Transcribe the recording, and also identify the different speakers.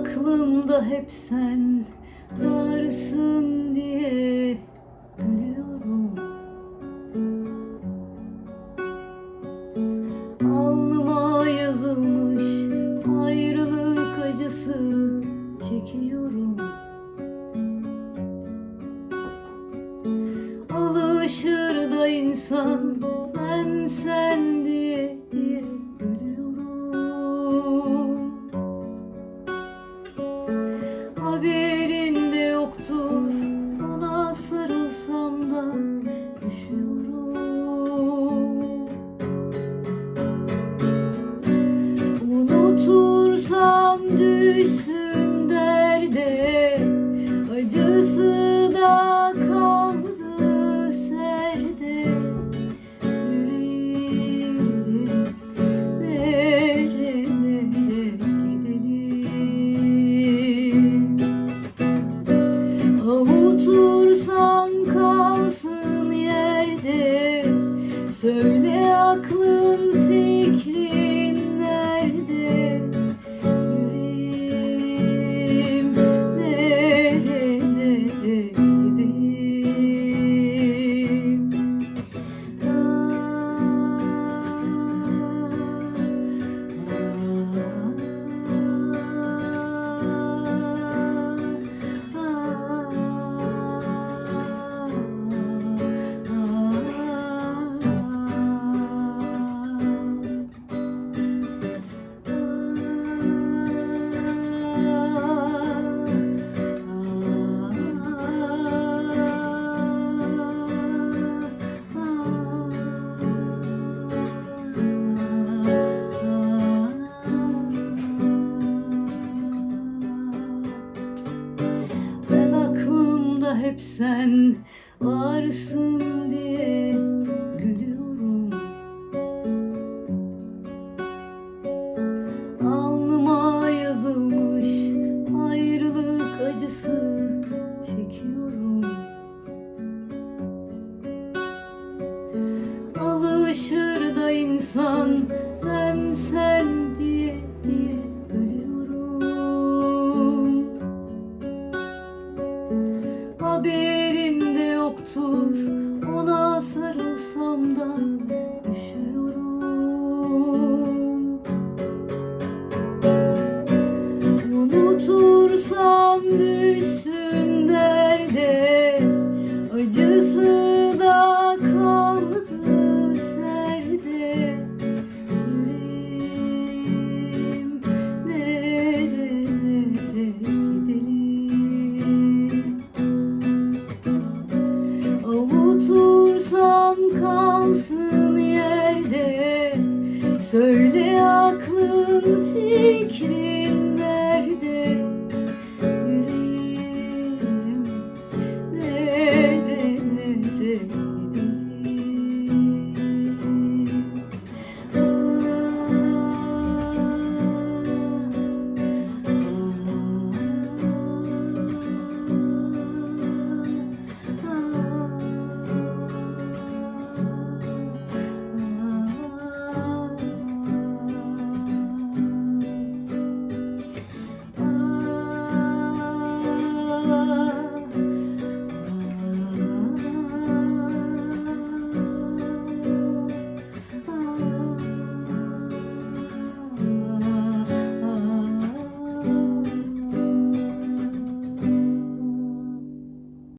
Speaker 1: aklımda hep sen varsın diye gülüyorum. Alnıma yazılmış ayrılık acısı çekiyorum. Alışır da insan ben sen diye diye Söyle aklın fikrin hep sen varsın diye gülüyorum Haberin de yoktur Söyle aklın fikrin